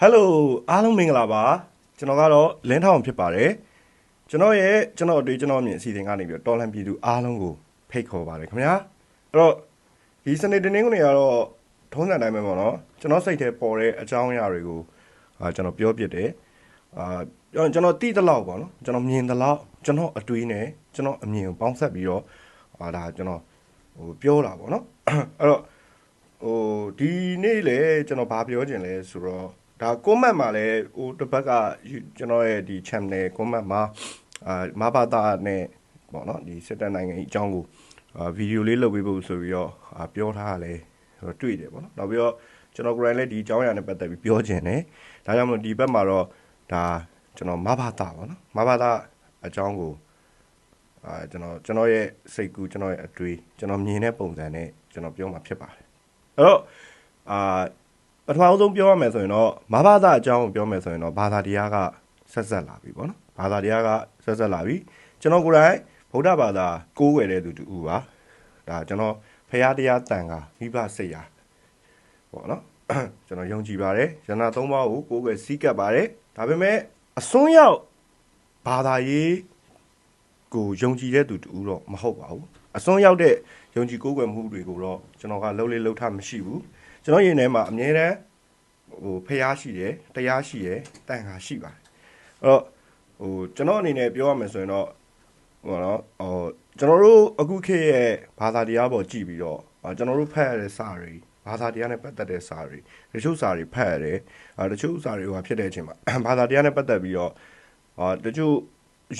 ဟယ်လိုအားလုံးမင်္ဂလာပါကျွန်တော်ကတော့လင်းထောင်ဖြစ်ပါတယ်ကျွန်တော်ရဲ့ကျွန်တော်အတွေ့ကျွန်တော်အမြင်အစီအစဉ်ကနေပြီးတော့တော်လန်ပြည်သူအားလုံးကိုဖိတ်ခေါ်ပါတယ်ခင်ဗျာအဲ့တော့ဒီစနေတနင်္ဂနွေကတော့ထုံးစံတိုင်းပဲပေါ့နော်ကျွန်တော်စိတ်ထဲပေါ်တဲ့အကြောင်းအရာတွေကိုအာကျွန်တော်ပြောပြတယ်အာပြောရင်ကျွန်တော်တိတလောက်ပေါ့နော်ကျွန်တော်မြင်တလောက်ကျွန်တော်အတွေးနဲ့ကျွန်တော်အမြင်ကိုပေါင်းဆက်ပြီးတော့အာဒါကျွန်တော်ဟိုပြောတာပေါ့နော်အဲ့တော့ဟိုဒီနေ့လေကျွန်တော်ဗာပြောခြင်းလဲဆိုတော့ ဒါ comment မှာလဲဟိုတစ်ဘက်ကကျွန်တော်ရဲ့ဒီ channel comment မှာအာမဘာသာနဲ့ပေါ့နော်ဒီစစ်တပ်နိုင်ငံအကြောင်းကိုအာဗီဒီယိုလေးလုပ်ပေးဖို့ဆိုပြီးတော့အာပြောထားတာလဲတွေ့တယ်ပေါ့နော်နောက်ပြီးတော့ကျွန်တော်ကိုယ်တိုင်လည်းဒီအကြောင်းအရာနဲ့ပတ်သက်ပြီးပြောခြင်းတယ်ဒါကြောင့်မလို့ဒီဘက်မှာတော့ဒါကျွန်တော်မဘာသာပေါ့နော်မဘာသာအကြောင်းကိုအာကျွန်တော်ကျွန်တော်ရဲ့စိတ်ကူးကျွန်တော်ရဲ့အတွေးကျွန်တော်မြင်တဲ့ပုံစံနဲ့ကျွန်တော်ပြောမှာဖြစ်ပါတယ်အဲ့တော့အာ ပထမဆုံးပြောရမယ်ဆိုရင်တော့မဘာသာအကြောင်းကိုပြောမယ်ဆိုရင်တော့ဘာသာတရားကဆက်ဆက်လာပြီပေါ့နော်ဘာသာတရားကဆက်ဆက်လာပြီကျွန်တော်ကိုယ်တိုင်ဗုဒ္ဓဘာသာကိုးကွယ်တဲ့သူတူပါဒါကျွန်တော်ဖရာတရားတန်ခါမိဘစိတ်ရာပေါ့နော်ကျွန်တော်ယုံကြည်ပါတယ်ယန္နာသုံးပါးကိုကိုးကွယ်စည်းကပ်ပါတယ်ဒါပေမဲ့အစွန်းရောက်ဘာသာရေးကိုယုံကြည်တဲ့သူတူတော့မဟုတ်ပါဘူးအစွန်းရောက်တဲ့ယုံကြည်ကိုးကွယ်မှုတွေကိုတော့ကျွန်တော်ကလှုပ်လေလှုပ်ထမရှိဘူး ကျွန်တော်ရင်ထဲမှာအမြဲတမ်းဟိုဖျားရှိတယ်တရားရှိတယ်တန်ခါရှိပါတယ်အဲ့တော့ဟိုကျွန်တော်အနေနဲ့ပြောရမယ်ဆိုရင်တော့ဟိုနော်ဟိုကျွန်တော်တို့အခုခေတ်ရဲ့ဘာသာတရားပေါ်ကြည့်ပြီးတော့အာကျွန်တော်တို့ဖတ်ရတဲ့စာတွေဘာသာတရားနဲ့ပတ်သက်တဲ့စာတွေတချို့စာတွေဖတ်ရတယ်အာတချို့စာတွေဟိုဖြစ်တဲ့အချိန်မှာဘာသာတရားနဲ့ပတ်သက်ပြီးတော့အာတချို့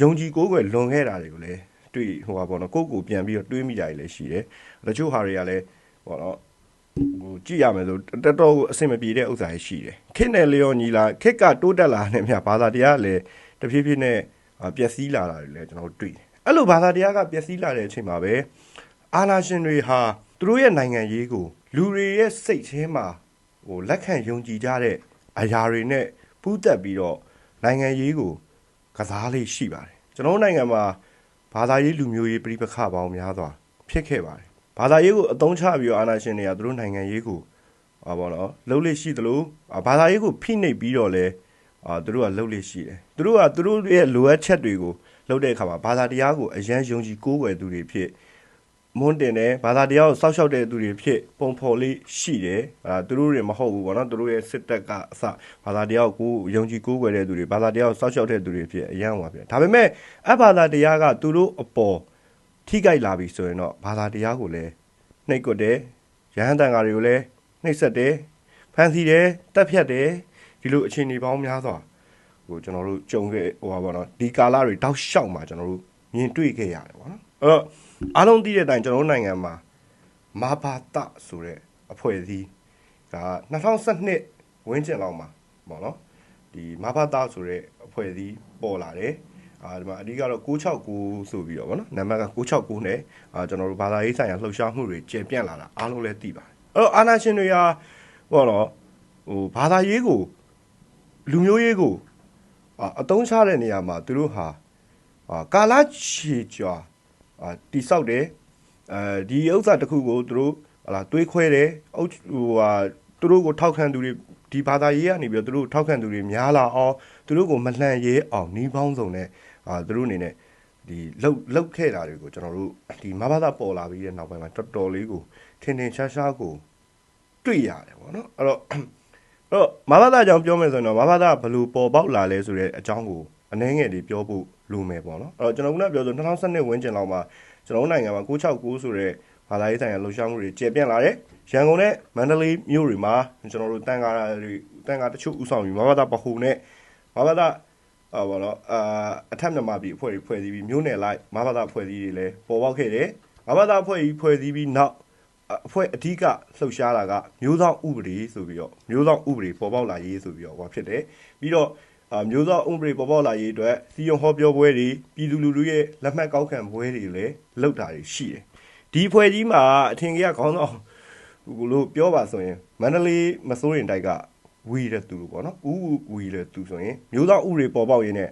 ယုံကြည်ကိုးကွယ်လွန်ခဲ့တာတွေကိုလည်းတွေ့ဟိုပါပေါ့နော်ကိုယ့်ကိုယ်ပြန်ပြီးတော့တွေးမိကြရလည်းရှိတယ်တချို့ဟာတွေကလည်းပေါ့နော် ဟိုကြည့်ရမယ်ဆိုတော်တော်ကိုအဆင်မပြေတဲ့ဥစ္စာတွေရှိတယ်ခစ်နယ်လျော်ညီလာခစ်ကတိုးတက်လာတဲ့မြတ်ဘာသာတရားကလည်းတဖြည်းဖြည်းနဲ့အာပျက်စီးလာတာတွေလည်းကျွန်တော်တို့တွေ့တယ်အဲ့လိုဘာသာတရားကပျက်စီးလာတဲ့အချိန်မှာပဲအာနာရှင်တွေဟာသူတို့ရဲ့နိုင်ငံရေးကိုလူတွေရဲ့စိတ်ထဲမှာဟိုလက်ခံယုံကြည်ကြတဲ့အရာတွေနဲ့ပူးတက်ပြီးတော့နိုင်ငံရေးကိုကစားလေးရှိပါတယ်ကျွန်တော်တို့နိုင်ငံမှာဘာသာရေးလူမျိုးရေးပြိပခပေါင်းများစွာဖြစ်ခဲ့ပါတယ် ဘာသာရေးကိုအသုံးချပြီးတော့အာဏာရှင်တွေကသူတို့နိုင်ငံရေးကိုအာဘောနော်လှုပ်လေးရှိသလိုအာဘာသာရေးကိုဖိနှိပ်ပြီးတော့လဲအာသူတို့ကလှုပ်လေးရှိတယ်သူတို့ကသူတို့ရဲ့လိုအပ်ချက်တွေကိုလှုပ်တဲ့အခါမှာဘာသာတရားကိုအရန်ယုံကြည်ကိုးကွယ်သူတွေဖြစ်မွန်းတင်တယ်ဘာသာတရားကိုစောက်ရှောက်တဲ့သူတွေဖြစ်ပုံဖော်လေးရှိတယ်အာသူတို့တွေမဟုတ်ဘူးပေါ့နော်သူတို့ရဲ့စစ်တပ်ကအစဘာသာတရားကိုကိုယုံကြည်ကိုးကွယ်တဲ့သူတွေဘာသာတရားကိုစောက်ရှောက်တဲ့သူတွေဖြစ်အရန်ဟောဖြစ်ဒါပေမဲ့အဘာသာတရားကသူတို့အပေါ် ထိကြိုက်လာပြီဆိုရင်တော့ဘာသာတရားကိုလည်းနှိပ်ကွက်တယ်ရဟန်းတန်ဃာတွေကိုလည်းနှိပ်စက်တယ်ဖန်ဆီးတယ်တက်ဖြတ်တယ်ဒီလိုအခြေအနေပေါင်းများစွာဟိုကျွန်တော်တို့ကြုံခဲ့ဟိုပါဘောနော်ဒီကာလတွေတောက်လျှောက်မှာကျွန်တော်တို့မြင်တွေ့ခဲ့ရတယ်ပေါ့နော်အဲ့တော့အားလုံးသိတဲ့အတိုင်းကျွန်တော်တို့နိုင်ငံမှာမာဘာတဆိုတဲ့အဖွဲ့အစည်းက2012ဝန်းကျင်လောက်မှာပေါ့နော်ဒီမာဘာတဆိုတဲ့အဖွဲ့အစည်းပေါ်လာတယ် အာဒီမှာအဓိကတော့669ဆိုပြီးတော့ဗောနော်နံပါတ်က669နဲ့အာကျွန်တော်တို့ဘာသာရေးဆိုင်ရာလှုပ်ရှားမှုတွေကျေပြန့်လာတာအားလုံးလည်းသိပါတယ်အဲ့တော့အာနာရှင်တွေဟာဘောနော်ဟိုဘာသာရေးကိုလူမျိုးရေးကိုအာအတုံးချတဲ့နေရာမှာသူတို့ဟာအာကာလချီကြာအာတိဆောက်တယ်အဲဒီဥစ္စာတစ်ခုကိုသူတို့ဟလာတွေးခွဲတယ်အုတ်ဟိုဟာသူတို့ကိုထောက်ခံသူတွေ ဒီဘာသာရေးကနေပြီးတော့သူတို့ထောက်ခံသူတွေများလာအောင်သူတို့ကိုမလှန်ရဲအောင်နှီးပေါင်းစုံနဲ့အာသူတို့အနေနဲ့ဒီလှုပ်လှုပ်ခဲ့တာတွေကိုကျွန်တော်တို့ဒီမဘာသာပေါ်လာပြီးတဲ့နောက်ပိုင်းမှာတော်တော်လေးကိုထင်ထင်ရှားရှားကိုတွေ့ရတယ်ပေါ့နော်အဲ့တော့အဲ့တော့မဘာသာအကြောင်းပြောမယ်ဆိုရင်တော့မဘာသာဘယ်လိုပေါ်ပေါက်လာလဲဆိုတဲ့အကြောင်းကိုအနည်းငယ်လေးပြောဖို့လိုမယ်ပေါ့နော်အဲ့တော့ကျွန်တော်ကပြောဆို2012ဝန်းကျင်လောက်မှာကျွန်တော်နိုင်ငံမှာ669ဆိုတဲ့ ဘာသာရေးဆိုင်ရာလှုပ်ရှားမှုတွေကျေပြန့်လာတယ်ရန်ကုန်နဲ့မန္တလေးမြို့တွေမှာကျွန်တော်တို့တန်ကားတွေတန်ကားတချို့ဥဆောင်ပြီးမဘာသာပဟုနဲ့မဘာသာအာဘောနော်အာအထက်မြန်မာပြည်အဖွဲ့တွေဖွဲ့စည်းပြီးမြို့နယ်လိုက်မဘာသာဖွဲ့စည်းတွေလည်းပေါ်ပေါက်ခဲ့တယ်မဘာသာဖွဲ့ကြီးဖွဲ့စည်းပြီးနောက်အဖွဲ့အဓိကလှုပ်ရှားတာကမျိုးဆောင်ဥပဒေဆိုပြီးတော့မျိုးဆောင်ဥပဒေပေါ်ပေါက်လာရေးဆိုပြီးတော့ဟောဖြစ်တယ်ပြီးတော့အာမျိုးဆောင်ဥပဒေပေါ်ပေါက်လာရေးအတွက်စီယုံဟောပြောပွဲတွေပြည်သူလူထုရဲ့လက်မှတ်ကောက်ခံပွဲတွေလည်းလုပ်တာတွေရှိတယ် ဒီဖွဲ့ကြီးမှာအထင်ကြီးကခေါင်းဆောင်ဟိုလိုပြောပါဆိုရင်မန္တလေးမစိုးရင်တိုက်ကဝီတဲ့သူလို့ပေါ့နော်ဥဝီတဲ့သူဆိုရင်မျိုးသားဥတွေပေါ်ပေါက်ရင်းနဲ့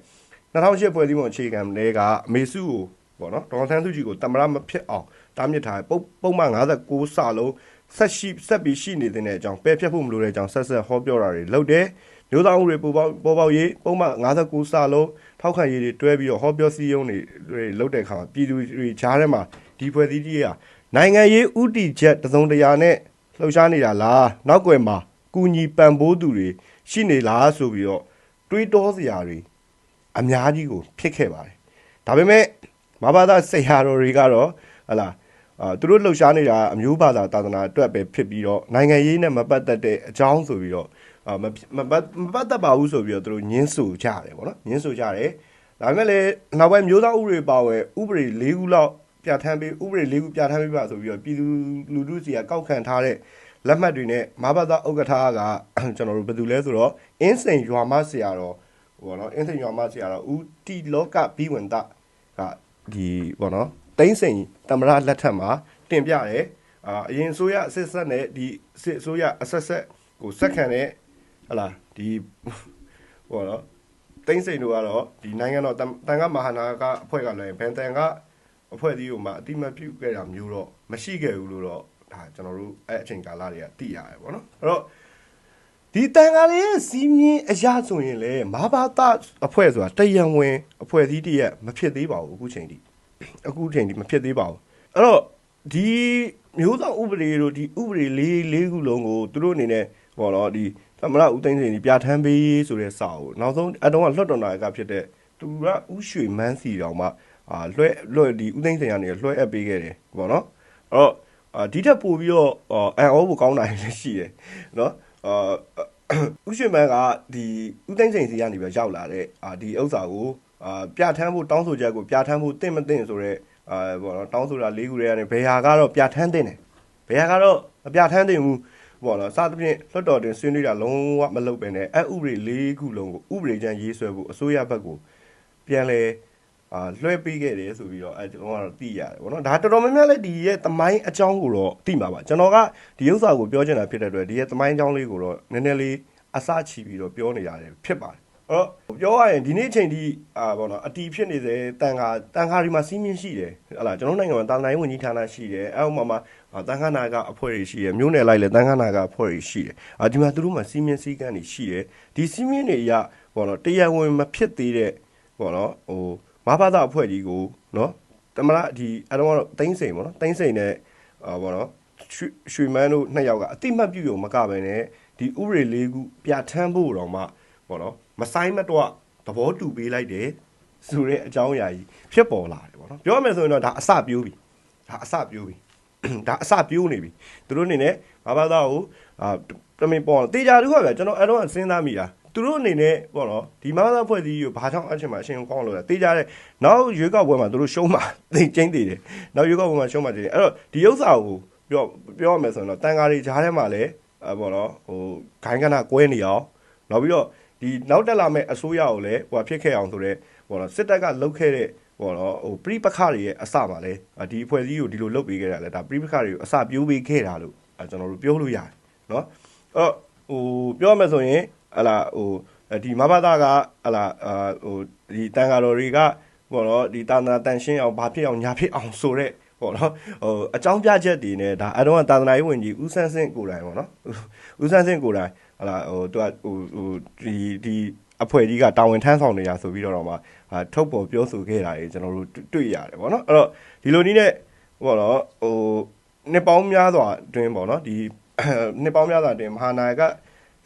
2008ဖွဲ့စည်းပုံအခြေခံလဲကအမေစုကိုပေါ့နော်ဒေါ်ဆန်းစုကြည်ကိုတမရမဖြစ်အောင်တားမြစ်ထားပုံပုံမှန်59စလုံးဆက်ရှိဆက်ပြီးရှိနေတဲ့အကြောင်းပယ်ဖြတ်ဖို့မလိုတဲ့အကြောင်းဆက်ဆက်ဟောပြောတာတွေလုပ်တယ်မျိုးသားဥပဒေပေါ်ပေါက်ပေါ်ပေါက်ရေးပုံမှန်59စာလုံးထောက်ခံရေးတွေတွဲပြီးတော့ဟောပြောစည်းရုံးတွေတွေလုပ်တဲ့အခါမှာပြည်သူတွေကြားထဲမှာ ဒီဖွဲ့စည်းကြီးကနိုင်ငံရေးဥတီချက်တစုံတရာနဲ့လှုပ်ရှားနေတာလားနောက်ွယ်မှာကူညီပံ့ပိုးသူတွေရှိနေလားဆိုပြီးတော့တွေးတောစရာတွေအများကြီးကိုဖြစ်ခဲ့ပါတယ်ဒါပေမဲ့မဘာသာဆရာတော်တွေကတော့ဟလာအာသူတို့လှုပ်ရှားနေတာအမျိုးဘာသာသာသနာအတွက်ပဲဖြစ်ပြီးတော့နိုင်ငံရေးနဲ့မပတ်သက်တဲ့အကြောင်းဆိုပြီးတော့အာမမပတ်မပတ်သက်ပါဘူးဆိုပြီးတော့သူတို့ညှင်းဆိုကြတယ်ပေါ့နော်ညှင်းဆိုကြတယ်ဒါပေမဲ့လည်းနောက်ပိုင်းမျိုးသားဥပဒေပါဝယ်ဥပဒေ၄ခုလောက် ပြဋ္ဌာန်းပေးဥပဒေ၄ခုပြဋ္ဌာန်းပေးပါဆိုပြီးတော့ပြည်သူလူထုစီကကောက်ခံထားတဲ့လက်မှတ်တွေနဲ့မဘာသာဥက္ကဋ္ဌကကျွန်တော်တို့ဘယ်သူလဲဆိုတော့အင်းစိန်ရွာမဆရာတော်ဟိုပေါ့နော်အင်းစိန်ရွာမဆရာတော်ဦးတီလောကဘိဝန္တကဒီပေါ့နော်တိမ့်စိန်တမရလက်ထက်မှာတင်ပြတယ်အာအရင်ဆိုရအစစ်ဆက်နဲ့ဒီစစ်ဆိုရအဆက်ဆက်ကိုစက်ခံတဲ့ဟလာဒီဟိုနော်တိမ့်စိန်တို့ကတော့ဒီနိုင်ငံတော်တန်ခါမဟာနာကအဖွဲ့ကလည်းဘန်တန်က အဖွဲ့အစည်းကိုမှအတိမတ်ပြုခဲ့တာမျိုးတော့မရှိခဲ့ဘူးလို့တော့ဒါကျွန်တော်တို့အဲ့အချိန်ကာလတွေကသိရတယ်ပေါ့နော်အဲ့တော့ဒီတန်ခါလေးရဲ့စီးမြင်အရာဆိုရင်လေမဟာဘာသာအဖွဲ့ဆိုတာတယံဝင်အဖွဲ့အစည်းတည်းရဲ့မဖြစ်သေးပါဘူးအခုချိန်ထိအခုချိန်ထိမဖြစ်သေးပါဘူးအဲ့တော့ဒီမျိုးသားဥပဒေတို့ဒီဥပဒေလေးလေးခုလုံးကိုသူတို့အနေနဲ့ဟောတော့ဒီသမရဦးသိန်းစိန်ဒီပြဋ္ဌာန်းပေးဆိုတဲ့စာကိုနောက်ဆုံးအတုံးကလွတ်တော်နာကဖြစ်တဲ့သူကဥရွှေမန်းစီတောင်မှ အာလွှဲလွှဲဒီဦးသိန်းစိန်ကနေလွှဲအပ်ပေးခဲ့တယ်ပေါ့နော်အဲ့တော့အာဒီထက်ပိုပြီးတော့အန်အောဖို့ကောင်းတာလည်းရှိတယ်နော်အာဥရွှေမန်းကဒီဦးသိန်းစိန်စီကနေပြီးရောက်လာတဲ့အာဒီဥစ္စာကိုအာပြဋ္ဌာန်းဖို့တောင်းဆိုချက်ကိုပြဋ္ဌာန်းဖို့တင့်မတင့်ဆိုတော့အာပေါ့နော်တောင်းဆိုတာ၄ခုတည်းကနေဘယ်ဟာကတော့ပြဋ္ဌာန်းတဲ့တယ်ဘယ်ဟာကတော့မပြဋ္ဌာန်းတဲ့ဘူးပေါ့နော်စသဖြင့်လွတ်တော်တင်ဆွေးနွေးတာလုံးဝမလုပ်ပဲနဲ့အဲ့ဥပဒေ၄ခုလုံးကိုဥပဒေချမ်းရေးဆွဲဖို့အစိုးရဘက်ကိုပြန်လဲ အာလွှဲပေးခဲ့တယ်ဆိုပြီးတော့အဲကျွန်တော်ကတော့သိရတယ်ဗောနော်ဒါတော်တော်များများလည်းဒီရဲ့သမိုင်းအကြောင်းကိုတော့သိမှာပါကျွန်တော်ကဒီဥစ္စာကိုပြောချင်တာဖြစ်တဲ့အတွက်ဒီရဲ့သမိုင်းအကြောင်းလေးကိုတော့နည်းနည်းလေးအစချီပြီးတော့ပြောနေရတယ်ဖြစ်ပါတယ်အဲ့တော့ပြောရရင်ဒီနေ့အချိန်ထိအာဗောနော်အတီဖြစ်နေစေတန်ခါတန်ခါဒီမှာစီးမြင့်ရှိတယ်ဟလာကျွန်တော်နိုင်ငံမှာတာနိုင်ဝင်ကြီးဌာနရှိတယ်အဲ့ဟိုမှာမှာတန်ခါနာကအဖွဲ့တွေရှိတယ်မြို့နယ်လိုက်လဲတန်ခါနာကအဖွဲ့တွေရှိတယ်အာဒီမှာသူတို့မှာစီးမြင့်စည်းကမ်းတွေရှိတယ်ဒီစီးမြင့်တွေအရဗောနော်တရားဝင်မဖြစ်သေးတဲ့ဗောနော်ဟို မဘာသာအဖွဲ့ကြီးကိုနော်တမရဒီအတော့တင်းစိန်ပေါ့နော်တင်းစိန်နဲ့အာဗောနော်ရွှေမန်းတို့နှစ်ယောက်ကအတိမတ်ပြုတ်ရုံမကပဲနဲ့ဒီဥပဒေလေးခုပြဋ္ဌာန်းဖို့တော့မှဗောနော်မဆိုင်မတော့သဘောတူပေးလိုက်တယ်ဆိုတဲ့အကြောင်းအရာကြီးဖြစ်ပေါ်လာတယ်ဗောနော်ပြောရမယ်ဆိုရင်တော့ဒါအစပြိုးပြီဒါအစပြိုးပြီဒါအစပြိုးနေပြီသူတို့အနေနဲ့မဘာသာကိုအာတမင်ပေါ်တေချာတခုကဗျကျွန်တော်အဲ့တော့စဉ်းစားမိတာ သူတို့အနေနဲ့ပေါ့နော်ဒီမသာဖွဲ့စည်းကိုဘာကြောင့်အချင်းမှာအရှင်ကောင်းလို့လဲတေးကြတဲ့နောက်ရွေးကောက်ပွဲမှာသူတို့ရှုံးမှာသိကျင်းသေးတယ်နောက်ရွေးကောက်ပွဲမှာရှုံးမှာတည်တယ်အဲ့တော့ဒီဥစ္စာကိုပြောပြောရမယ်ဆိုရင်တော့တန်ဃာတွေကြားထဲမှာလည်းအပေါ့နော်ဟိုဂိုင်းကနာကွဲနေအောင်နောက်ပြီးတော့ဒီနောက်တက်လာမဲ့အစိုးရကိုလည်းဟိုဖြစ်ခဲ့အောင်ဆိုတော့ပေါ့နော်စစ်တပ်ကလုတ်ခဲ့တဲ့ပေါ့နော်ဟိုပြိပခတွေရဲ့အစမှာလဲဒီအဖွဲ့အစည်းကိုဒီလိုလုတ်ပေးခဲ့တာလဲဒါပြိပခတွေကိုအစပြိုးပေးခဲ့တာလို့ကျွန်တော်တို့ပြောလို့ရတယ်နော်အဲ့တော့ဟိုပြောရမယ်ဆိုရင် ဟလာဟိုဒီမဘာသာကဟလာအာဟိုဒီတန်ဃာတော်တွေကပေါ့နော်ဒီတာနာတန်ရှင်းအောင်ဘာဖြစ်အောင်ညာဖြစ်အောင်ဆိုတဲ့ပေါ့နော်ဟိုအကြောင်းပြချက်တွေနဲ့ဒါအတော့တာသနာရေးဝင်ကြီးဦးဆန်းစင့်ကိုယ်တိုင်ပေါ့နော်ဦးဆန်းစင့်ကိုယ်တိုင်ဟလာဟိုသူကဟိုဟိုဒီဒီအဖွဲ့ကြီးကတာဝန်ထမ်းဆောင်နေရဆိုပြီးတော့မှထုတ်ပေါ်ပြောဆိုခဲ့တာတွေကျွန်တော်တို့တွေ့ရတယ်ပေါ့နော်အဲ့တော့ဒီလိုနည်းနဲ့ပေါ့နော်ဟိုနှစ်ပေါင်းများစွာအတွင်းပေါ့နော်ဒီနှစ်ပေါင်းများစွာအတွင်းမဟာနာယက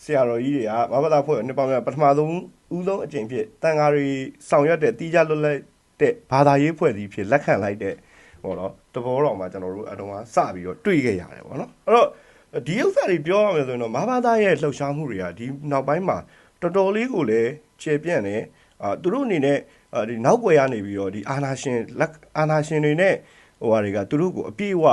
ဆရာတော်ကြီးတွေကမဘာသာဖွဲ့နှစ်ပေါင်းများပထမဆုံးဦးဆုံးအကြိမ်ဖြစ်တန်ဃာတွေဆောင်ရွက်တဲ့တီးကြလွတ်လပ်တဲ့ဘာသာရေးဖွဲ့စည်းဖြစ်လက်ခံလိုက်တဲ့ပေါ့နော်တဘောတော်မှာကျွန်တော်တို့အတုံးကစပြီးတော့တွေ့ခဲ့ရတယ်ပေါ့နော်အဲ့တော့ဒီဥစ္စာတွေပြောရမယ်ဆိုရင်တော့မဘာသာရဲ့လှုပ်ရှားမှုတွေကဒီနောက်ပိုင်းမှာတော်တော်လေးကိုလည်းခြေပြန့်နေအာသူတို့အနေနဲ့ဒီနောက်ွယ်ရနေပြီးတော့ဒီအာနာရှင်လက်အာနာရှင်တွေနဲ့ဟိုဟာတွေကသူတို့ကိုအပြည့်အဝ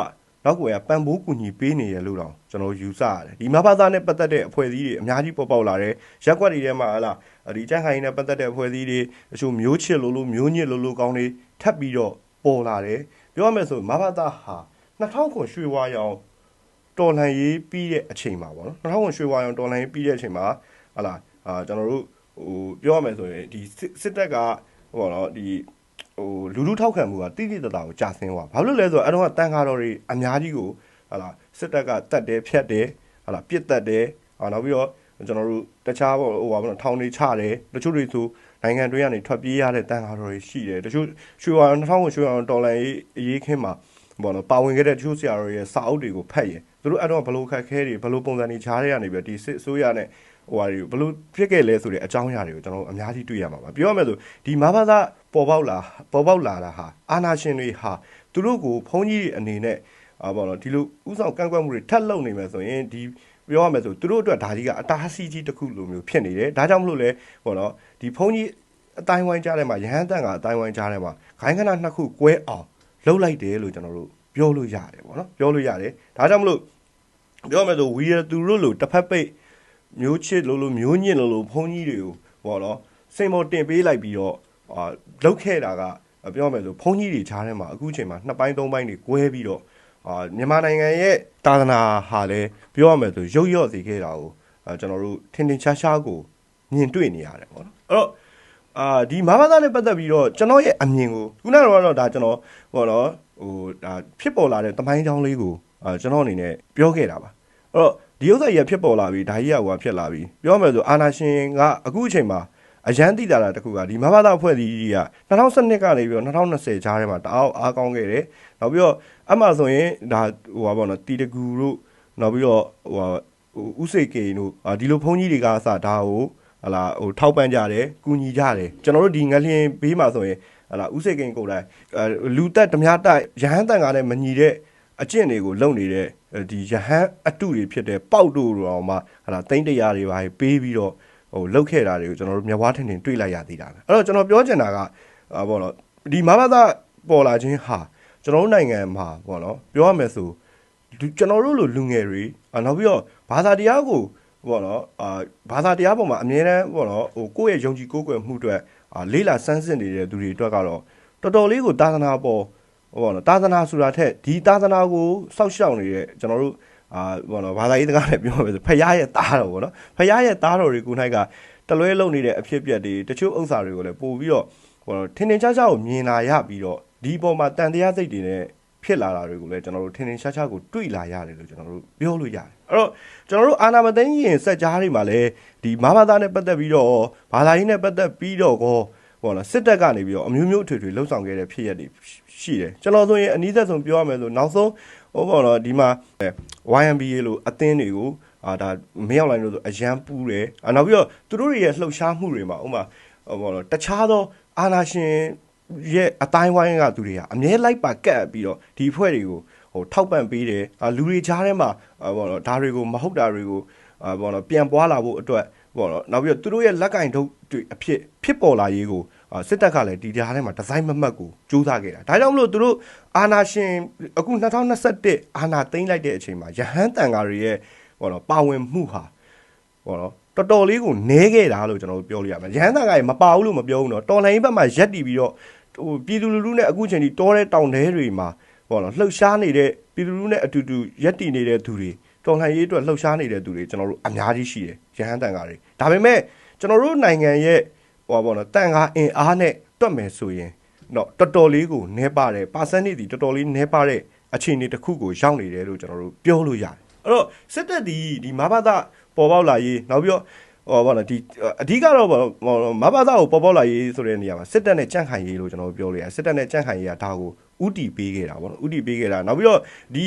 နောက်ွယ်ကပံပိုးကူညီပေးနေရလို့တော့ကျွန်တော်ယူဆရတယ်ဒီမဘာသာနဲ့ပတ်သက်တဲ့အဖွဲ့အစည်းတွေအများကြီးပေါ်ပေါက်လာတယ်ရက်ွက်တွေထဲမှာဟလာဒီကြက်ခိုင်နဲ့ပတ်သက်တဲ့အဖွဲ့အစည်းတွေအချို့မျိုးချစ်လို့လို့မျိုးညစ်လို့လို့ကောင်းတွေထပ်ပြီးတော့ပေါ်လာတယ်ပြောရမယ်ဆိုမဘာသာဟာ2000ခုရွှေဝါရောင်တော်လှန်ရေးပြီးတဲ့အချိန်မှာပေါ့နော်2000ခုရွှေဝါရောင်တော်လှန်ရေးပြီးတဲ့အချိန်မှာဟလာအာကျွန်တော်တို့ဟိုပြောရမယ်ဆိုရင်ဒီစစ်တပ်ကဟိုတော့ဒီ ဟိုလူလူထောက်ခံမှုကတိတိတတ်တာကိုကြာဆင်းသွားဘာလို့လဲဆိုတော့အဲ့တော့တန်ခါတော်တွေအများကြီးကိုဟာလာစစ်တပ်ကတတ်တယ်ဖြတ်တယ်ဟာလာပြစ်တတ်တယ်ဟာနောက်ပြီးတော့ကျွန်တော်တို့တခြားပေါ့ဟိုပါဘောထောင်တွေချတယ်တချို့တွေဆိုနိုင်ငံတွေကနေထွက်ပြေးရတဲ့တန်ခါတော်တွေရှိတယ်တချို့ရွှေဝါ2000ရွှေဝါဒေါ်လာရေးအရေးခင်းမှာဘောနော်ပါဝင်ခဲ့တဲ့တချို့ဆရာတော်တွေရဲ့စာအုပ်တွေကိုဖတ်ရင်သူတို့အဲ့တော့ဘလို့ခက်ခဲတွေဘလို့ပုံစံတွေခြားတွေကနေပြီးဒီစစ်အစိုးရနဲ့ ဟိုဟာတွေဘလို့ဖြစ်ခဲ့လဲဆိုတဲ့အကြောင်းအရာတွေကိုကျွန်တော်အများကြီးတွေ့ရမှာပါပြောရမယ်ဆိုဒီမဘာသာပေါ်ပေါက်လာပေါ်ပေါက်လာတာဟာအာနာရှင်တွေဟာသူတို့ကိုဘုန်းကြီးတွေအနေနဲ့အာပေါ့နော်ဒီလိုဥဆောင်ကန့်ကွက်မှုတွေထပ်လုပ်နေမယ်ဆိုရင်ဒီပြောရမယ်ဆိုသူတို့အတွက်ဒါကြီးကအတားအဆီးကြီးတစ်ခုလိုမျိုးဖြစ်နေတယ်ဒါကြောင့်မလို့လဲပေါ့နော်ဒီဘုန်းကြီးအတိုင်းဝိုင်းကြားထဲမှာရဟန်းတန်ကအတိုင်းဝိုင်းကြားထဲမှာခိုင်းခဏနှစ်ခုကွဲအောင်လှုပ်လိုက်တယ်လို့ကျွန်တော်တို့ပြောလို့ရတယ်ပေါ့နော်ပြောလို့ရတယ်ဒါကြောင့်မလို့ပြောမယ်ဆိုဝီရသူတို့လိုတစ်ဖက်ပိတ် မျိုးချစ်လို့လို့မျိုးညစ်လို့လို့ဘုန်းကြီးတွေကိုပေါ့နော်စိန်မော်တင်ပေးလိုက်ပြီးတော့အာလှုပ်ခဲ့တာကပြောမယ်ဆိုဘုန်းကြီးတွေကြားထဲမှာအခုချိန်မှာနှစ်ပိုင်းသုံးပိုင်းတွေကွဲပြီးတော့အာမြန်မာနိုင်ငံရဲ့တာသနာဟာလည်းပြောရမယ်ဆိုရုပ်ရော့စေခဲ့တာကိုအာကျွန်တော်တို့ထင်ထင်ရှားရှားကိုမြင်တွေ့နေရတယ်ပေါ့နော်အဲ့တော့အာဒီမဘာသာနဲ့ပတ်သက်ပြီးတော့ကျွန်တော်ရဲ့အမြင်ကိုခုနကတော့ဒါကျွန်တော်ဟောတော့ဟိုဒါဖြစ်ပေါ်လာတဲ့တမိုင်းကြောင်းလေးကိုအာကျွန်တော်အနေနဲ့ပြောခဲ့တာပါအဲ့တော့ ဒီဥစ္စာကြီးကဖြစ်ပေါ်လာပြီးဒါကြီးကဟိုဖြစ်လာပြီးပြောမယ်ဆိုအာနာရှင်ကအခုအချိန်မှာအရန်တိတာတာတခုကဒီမဘာသာအဖွဲ့အစည်းကြီးက2012ကနေပြီးတော့2020ကြားထဲမှာတအားအားကောင်းခဲ့တယ်နောက်ပြီးတော့အမှဆိုရင်ဒါဟိုပါပေါ့နော်တီတကူတို့နောက်ပြီးတော့ဟိုဟိုဥစိတ်ကေတို့အာဒီလိုဘုန်းကြီးတွေကစဒါကိုဟလာဟိုထောက်ပံ့ကြတယ်ကူညီကြတယ်ကျွန်တော်တို့ဒီငလျင်ဘေးမှာဆိုရင်ဟလာဥစိတ်ကိန်ကိုယ်တိုင်အဲလူတက်ဓမြတိုက်ရဟန်းတန်ကားနဲ့မညီတဲ့ အကျင့်တွေကိုလုပ်နေတဲ့ဒီရဟန်းအတုတွေဖြစ်တဲ့ပေါက်တို့တော့မှဟလာတိမ့်တရားတွေပါပေးပြီးတော့ဟိုလောက်ခဲ့တာတွေကိုကျွန်တော်တို့မျက်ဝါးထင်ထင်တွေ့လိုက်ရသေးတာပဲအဲ့တော့ကျွန်တော်ပြောချင်တာကအာဘောနော်ဒီမဘာသာပေါ်လာခြင်းဟာကျွန်တော်တို့နိုင်ငံမှာဘောနော်ပြောရမယ်ဆိုကျွန်တော်တို့လိုလူငယ်တွေနောက်ပြီးတော့ဘာသာတရားကိုဘောနော်အာဘာသာတရားပေါ်မှာအမြဲတမ်းဘောနော်ဟိုကိုယ့်ရဲ့ယုံကြည်ကိုးကွယ်မှုအတွက်အာလေးလာစမ်းစစ်နေတဲ့သူတွေအတွက်ကတော့တော်တော်လေးကိုသာသနာပေါ် ဘောနော်သာသနာဆိုတာထက်ဒီသာသနာကိုစောက်ရှောက်နေတဲ့ကျွန်တော်တို့အာဘောနော်ဘာသာရေးတကားနဲ့ပြောမယ်ဆိုဖရားရဲ့သားတော်ဘောနော်ဖရားရဲ့သားတော်တွေကိုနိုင်ကတလွဲလုံနေတဲ့အဖြစ်အပျက်တွေတချို့ဥစ္စာတွေကိုလည်းပို့ပြီးတော့ဘောနော်ထင်ထင်ရှားရှားကိုမြင်လာရပြီးတော့ဒီပေါ်မှာတန်တရားစိတ်တွေနဲ့ဖြစ်လာတာတွေကိုလည်းကျွန်တော်တို့ထင်ထင်ရှားရှားကိုတွေ့လာရတယ်လို့ကျွန်တော်တို့ပြောလို့ရတယ်အဲ့တော့ကျွန်တော်တို့အာနာမသိန်းရင်စက်ကြားတွေမှာလည်းဒီမဘာသာနဲ့ပတ်သက်ပြီးတော့ဘာသာရေးနဲ့ပတ်သက်ပြီးတော့ကော ဟောလားစစ်တပ်ကနေပြီးတော့အမျိုးမျိုးအထွေထွေလှုပ်ဆောင်ခဲ့တဲ့ဖြစ်ရပ်တွေရှိတယ်ကျွန်တော်ဆိုရင်အနည်းသက်ဆုံးပြောရမယ်ဆိုနောက်ဆုံးဟောပေါ့နော်ဒီမှာ YMBA လို့အသင်းတွေကိုအာဒါမရောက်လိုက်လို့ဆိုအရန်ပူးတယ်အာနောက်ပြီးတော့သူတို့တွေရဲ့လှုပ်ရှားမှုတွေမှာဥမာဟောပေါ့နော်တခြားသောအာနာရှင်ရဲ့အတိုင်းဝိုင်းကသူတွေကအမြဲလိုက်ပါကတ်ပြီးတော့ဒီဖွဲ့တွေကိုဟိုထောက်ပံ့ပေးတယ်အာလူတွေကြားထဲမှာဘောနော်ဒါတွေကိုမဟုတ်တာတွေကိုအာဘောနော်ပြန်ပွားလာဖို့အတွက် ဘောနော်နောက်ပြီးတော့သူတို့ရဲ့လက်ကင်ထုတ်တွေအဖြစ်ဖြစ်ပေါ်လာရေးကိုစစ်တပ်ကလည်းဒီကြားထဲမှာဒီဇိုင်းမမတ်ကိုစူးစမ်းခဲ့တာဒါကြောင့်မလို့သူတို့အာနာရှင်အခု2021အာနာသိမ်းလိုက်တဲ့အချိန်မှာယဟန်တန်ဃာတွေရဲ့ဘောနော်ပါဝင်မှုဟာဘောနော်တော်တော်လေးကိုနဲခဲ့တာလို့ကျွန်တော်တို့ပြောလို့ရမယ်ရဟန်းတန်ကရေမပါဘူးလို့မပြောဘူးနော်တော်လိုင်းဘက်မှာရက်တီပြီးတော့ဟိုပြည်သူလူထုနဲ့အခုချိန်ထိတောတဲ့တောင်ထဲတွေမှာပေါ့နော်လှုပ်ရှားနေတဲ့ပြည်သူလူထုနဲ့အတူတူရက်တီနေတဲ့သူတွေ တော်လှန်ရေးအတွက်လှုပ်ရှားနေတဲ့သူတွေကျွန်တော်တို့အများကြီးရှိတယ်ရဟန်းတန်ကားတွေဒါပေမဲ့ကျွန်တော်တို့နိုင်ငံရဲ့ဟိုပေါ့နော်တန်ကားအင်အားနဲ့တွက်မယ်ဆိုရင်တော့တော်တော်လေးကိုနဲပါတယ် percentage ဒီတော်တော်လေးနဲပါတဲ့အခြေအနေတစ်ခုကိုရောက်နေတယ်လို့ကျွန်တော်တို့ပြောလို့ရတယ်အဲ့တော့စစ်တပ်ဒီဒီမဘာသာပေါ်ပေါက်လာရေးနောက်ပြီးတော့ဟောဗောနော်ဒီအဓိကတော့ဗောမဘာသာကိုပေါ်ပေါက်လာရေးဆိုတဲ့နေရာမှာစစ်တပ်နဲ့ကြန့်ခိုင်ရေးလို့ကျွန်တော်ပြောလို့ရစစ်တပ်နဲ့ကြန့်ခိုင်ရေးကဒါကိုဥတီပေးခဲ့တာဗောနော်ဥတီပေးခဲ့တာနောက်ပြီးတော့ဒီ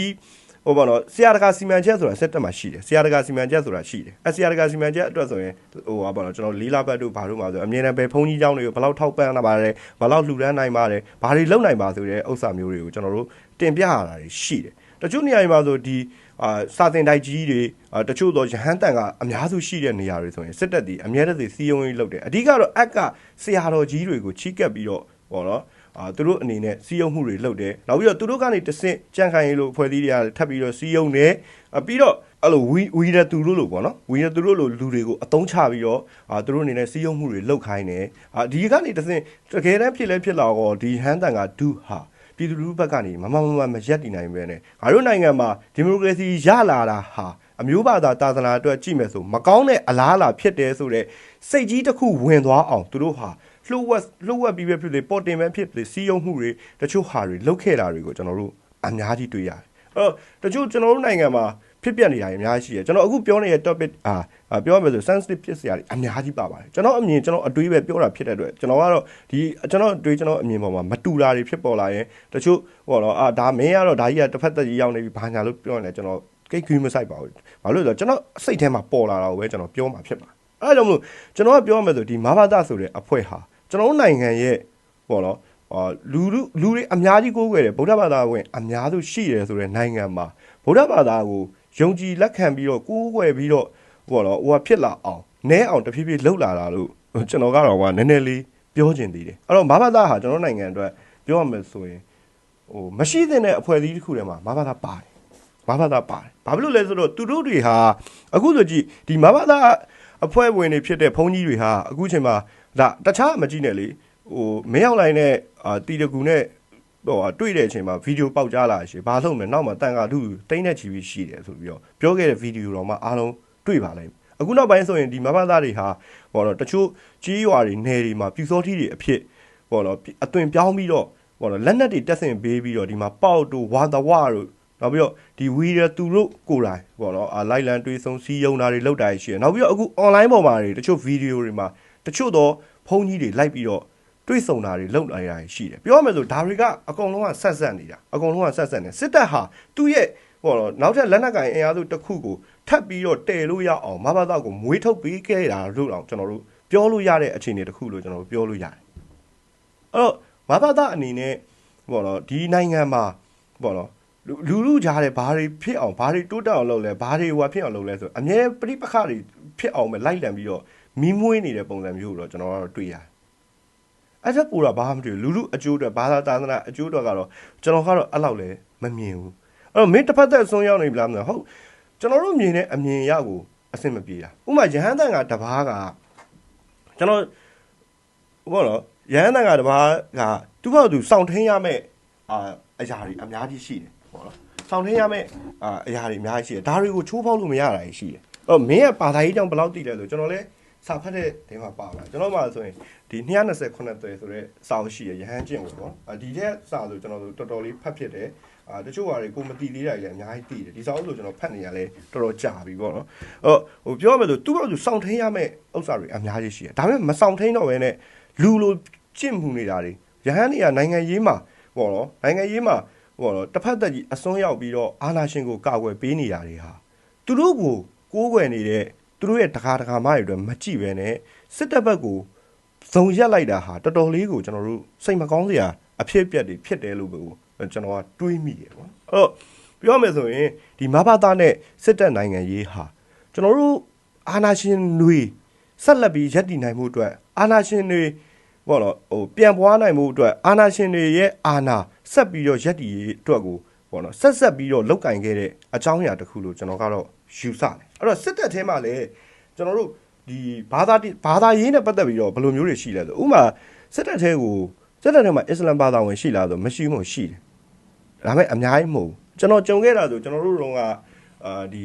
ဟိုဗောနော်ဆရာတကာစီမံချက်ဆိုတာစစ်တပ်မှာရှိတယ်ဆရာတကာစီမံချက်ဆိုတာရှိတယ်အဲဆရာတကာစီမံချက်အတွက်ဆိုရင်ဟိုဗောနော်ကျွန်တော်လေးလာဘတ်တို့ဘာတို့မှာဆိုအမြဲတမ်းပဲဖုန်းကြီးเจ้าတွေကိုဘယ်လောက်ထောက်ပံ့လာပါတယ်ဘယ်လောက်လှူဒန်းနိုင်ပါတယ်ဘာတွေလုပ်နိုင်ပါဆိုတဲ့ဥစ္စာမျိုးတွေကိုကျွန်တော်တို့တင်ပြရတာရှိတယ်တချို့နေရာတွေမှာဆိုဒီအာစာတင်တိုက်ကြီးတွေတချို့တော့ရဟန်းတန်ကအများစုရှိတဲ့နေရာတွေဆိုရင်စစ်တပ်တွေအများတည်းစီယုံရေးလုပ်တယ်အဓိကတော့အက်ကဆရာတော်ကြီးတွေကိုချီးကပ်ပြီးတော့ဟောနော် အာသူတို့အနေနဲ့စီယုံမှုတွေလုပ်တယ်နောက်ပြီးတော့သူတို့ကနေတဆင့်ကြံ့ခိုင်ရေးလို့ဖွဲ့စည်းတွေကထပ်ပြီးတော့စီယုံတယ်ပြီးတော့အဲ့လိုဝီဝီရသူတို့လို့ပေါ့နော်ဝီရသူတို့လို့လူတွေကိုအတုံးချပြီးတော့အာသူတို့အနေနဲ့စီယုံမှုတွေလုပ်ခိုင်းတယ်အာဒီကနေတဆင့်တကယ်တမ်းဖြစ်လဲဖြစ်လာတော့ဒီဟန်းတန်ကဒုဟာပြည်သူလူထုဘက်ကနေမမမမမရက်တည်နိုင်ပဲနဲ့ငါတို့နိုင်ငံမှာဒီမိုကရေစီရလာတာဟာအမျိုးဘာသာတာသနာအတွက်ကြည့်မယ်ဆိုမကောင်းတဲ့အလားအလာဖြစ်တယ်ဆိုတော့စိတ်ကြီးတစ်ခုဝင်သွားအောင်သူတို့ဟာ လှုပ်ဝက်လှုပ်ဝက်ပြီးပဲဖြစ်လေပေါ်တင်ပဲဖြစ်လေစီးယုံမှုတွေတချို့ဟာတွေလှုပ်ခဲ့တာတွေကိုကျွန်တော်တို့အများကြီးတွေ့ရတယ်အဲ့တော့တချို့ကျွန်တော်တို့နိုင်ငံမှာဖြစ်ပျက်နေတာတွေအများကြီးရှိတယ်ကျွန်တော်အခုပြောနေတဲ့ topic အာအာပြောရမယ်ဆို sensitive ဖြစ်စရာတွေအများကြီးပါပါတယ်ကျွန်တော်အမြင်ကျွန်တော်အတွေးပဲပြောတာဖြစ်တဲ့အတွက်ကျွန်တော်ကတော့ဒီကျွန်တော်အတွေးကျွန်တော်အမြင်ပေါ်မှာမတူတာတွေဖြစ်ပေါ်လာရင်တချို့ဟောတော့အာဒါမင်းကတော့ဒါကြီးကတစ်ဖက်သက်ကြီးရောက်နေပြီဘာညာလို့ပြောနေတယ်ကျွန်တော်ကိတ်ခွေးမဆိုင်ပါဘူးဘာလို့လဲဆိုတော့ကျွန်တော်စိတ်ထဲမှာပေါ်လာတာကိုပဲကျွန်တော်ပြောမှာဖြစ်ပါအဲ့ဒါကြောင့်မလို့ကျွန်တော်ကပြောရမယ်ဆိုဒီမာဘာသာဆိုတဲ့အဖွဲ့ဟာ ကျွန်တော်တို့နိုင်ငံရဲ့ဟောတော့အာလူလူလူတွေအများကြီးကိုးကွယ်တယ်ဗုဒ္ဓဘာသာဝင်အများစုရှိတယ်ဆိုတဲ့နိုင်ငံမှာဗုဒ္ဓဘာသာကိုယုံကြည်လက်ခံပြီးတော့ကိုးကွယ်ပြီးတော့ဟောတော့ဟိုဟာဖြစ်လာအောင်နဲအောင်တဖြည်းဖြည်းလှုပ်လာတာလို့ကျွန်တော်ကတော့ကနည်းနည်းလေးပြောချင်သေးတယ်အဲ့တော့မာဘာသာဟာကျွန်တော်နိုင်ငံအတွက်ပြောရမယ်ဆိုရင်ဟိုမရှိသင့်တဲ့အဖွဲ့အစည်းတစ်ခုထဲမှာမာဘာသာပါတယ်မဘာသာပါတယ်ဘာဖြစ်လို့လဲဆိုတော့သူတို့တွေဟာအခုဆိုကြည့်ဒီမဘာသာအဖွဲ့ဝင်တွေဖြစ်တဲ့ဘုန်းကြီးတွေဟာအခုချိန်မှာ ဒါတခြားမကြည့်နဲ့လေဟိုမင်းအောင်လိုင်းနဲ့အာတီတကူနဲ့ဟိုတွေ့တဲ့အချိန်မှာဗီဒီယိုပေါက်ကြားလာရှင်ဘာလို့မလဲနောက်မှာတန်ခါသူတိမ့်တဲ့ချီပြီးရှိတယ်ဆိုပြီးတော့ပြောခဲ့တဲ့ဗီဒီယိုတော့မှအားလုံးတွေ့ပါလိမ့်မယ်အခုနောက်ပိုင်းဆိုရင်ဒီမဘာသာတွေဟာဟောတော့တချို့ကြီးရွာတွေနယ်တွေမှာပြူစောထီတွေအဖြစ်ဟောတော့အသွင်ပြောင်းပြီးတော့ဟောတော့လက်နက်တွေတက်ဆင်ပေးပြီးတော့ဒီမှာပေါက်တို့ဝါသဝတို့နောက်ပြီးတော့ဒီဝီရသူတို့ကိုယ်တိုင်ပေါ့နော်အာလိုက်လန်တွေးဆုံးစီးယုံတာတွေလောက်တာရှိတယ်နောက်ပြီးတော့အခု online ပေါ်မှာတွေတချို့ဗီဒီယိုတွေမှာ တချို့တော့ဖုန်းကြီးတွေလိုက်ပြီးတော့တွေးဆုံတာတွေလောက်လာရရှိတယ်ပြောရမယ်ဆိုဒါတွေကအကုန်လုံးကဆက်ဆက်နေတာအကုန်လုံးကဆက်ဆက်နေစစ်တပ်ဟာသူ့ရဲ့ဟောတော့နောက်ထပ်လက်နက်ကင်အင်အားစုတစ်ခုကိုထပ်ပြီးတော့တည်လို့ရအောင်မဘာသာကိုမွေးထုတ်ပေးခဲ့တာလို့တော့ကျွန်တော်တို့ပြောလို့ရတဲ့အခြေအနေတစ်ခုလို့ကျွန်တော်တို့ပြောလို့ရတယ်အဲ့တော့မဘာသာအနေနဲ့ဟောတော့ဒီနိုင်ငံမှာပေါ့နော်လူလူလူကြားတယ်ဘာတွေဖြစ်အောင်ဘာတွေတိုးတက်အောင်လုပ်လဲဘာတွေဟိုဖြစ်အောင်လုပ်လဲဆိုအမြဲပြိပခတွေဖြစ်အောင်ပဲလိုက်လံပြီးတော့ မီးမွေးနေတဲ့ပုံစံမျိုးကိုတော့ကျွန်တော်ကတော့တွေ့ရတယ်။အဲ့ဒါပူတာဘာမှမတွေ့ဘူးလူလူအကျိုးအတွက်ဘာသာသာသနာအကျိုးအတွက်ကတော့ကျွန်တော်ကတော့အဲ့လောက်လည်းမမြင်ဘူး။အဲ့တော့မင်းတစ်ဖက်သက်ဆုံးရောက်နေပြီလားမသိဘူးဟုတ်ကျွန်တော်တို့မြင်တဲ့အမြင်ရကိုအဆင်မပြေတာ။ဥပမာရဟန်းတန်ကတပားကကျွန်တော်ဘောနော်ရဟန်းတန်ကတပားကသူ့ဘောသူစောင့်ထင်းရမယ့်အာအရာတွေအများကြီးရှိတယ်ပေါ့နော်ဆောင်ထင်းရမယ့်အာအရာတွေအများကြီးရှိတယ်ဒါတွေကိုချိုးဖောက်လို့မရတာကြီးရှိတယ်အဲ့တော့မင်းရဲ့ဘာသာရေးကြောင့်ဘယ်လောက်တည်လဲဆိုကျွန်တော်လည်း စာဖတ်တဲ့နေမှာပါပါကျွန်တော်မှဆိုရင်ဒီ229သွဲဆိုတဲ့စာအုပ်ရှိရရဟန်းကျင့်ကိုပေါ့အာဒီတဲ့စာဆိုကျွန်တော်တို့တော်တော်လေးဖတ်ဖြစ်တယ်အာတချို့ဟာတွေကိုမတိသေးတာကြီးလည်းအများကြီးတည်တယ်ဒီစာအုပ်ဆိုကျွန်တော်ဖတ်နေရလဲတော်တော်ကြာပြီပေါ့နော်အဲ့ဟိုပြောရမယ်ဆိုသူ့ဘာလို့စောင့်ထင်းရမယ့်ဥစ္စာတွေအများကြီးရှိတယ်ဒါပေမဲ့မစောင့်ထင်းတော့ဘဲနဲ့လူလိုကျင့်မှုနေတာတွေရဟန်းတွေကနိုင်ငံရေးမှာပေါ့နော်နိုင်ငံရေးမှာဟိုတော့တစ်ဖက်သက်ကြီးအစွန်းရောက်ပြီးတော့အာနာရှင်ကိုကာကွယ်ပေးနေတာတွေဟာသူတို့ကိုကိုးကွယ်နေတဲ့ သူတို့ရဲ့တကားတကားမတွေအတွက်မကြည့်ပဲနဲ့စစ်တပ်ဘက်ကိုဇုံရက်လိုက်တာဟာတော်တော်လေးကိုကျွန်တော်တို့စိတ်မကောင်းစရာအဖြစ်အပျက်တွေဖြစ်တယ်လို့ပဲကျွန်တော်ကတွေးမိတယ်ပေါ့အဲ့တော့ပြောရမယ်ဆိုရင်ဒီမဘာသားနဲ့စစ်တပ်နိုင်ငံရေးဟာကျွန်တော်တို့အာနာရှင်တွေဆက်လက်ပြီးရပ်တည်နိုင်မှုအတွက်အာနာရှင်တွေပေါ့နော်ဟိုပြန်ပွားနိုင်မှုအတွက်အာနာရှင်တွေရဲ့အာနာဆက်ပြီးတော့ရက်တည်ရေးအတွက်ကို ပေါ့နော်ဆက်ဆက်ပြီးတော့လောက်ကင်ခဲ့တဲ့အကြောင်းအရာတစ်ခုလို့ကျွန်တော်ကတော့ယူဆတယ်အဲ့တော့စစ်တပ်ထဲမှာလည်းကျွန်တော်တို့ဒီဘာသာတိဘာသာရေးနဲ့ပတ်သက်ပြီးတော့ဘယ်လိုမျိုးတွေရှိလဲဆိုဥပမာစစ်တပ်ထဲကိုစစ်တပ်ထဲမှာအစ္စလမ်ဘာသာဝင်ရှိလားဆိုမရှိမို့ရှိတယ်ဒါပေမဲ့အများကြီးမဟုတ်ဘူးကျွန်တော်ကြုံခဲ့တာဆိုကျွန်တော်တို့တော့ကအာဒီ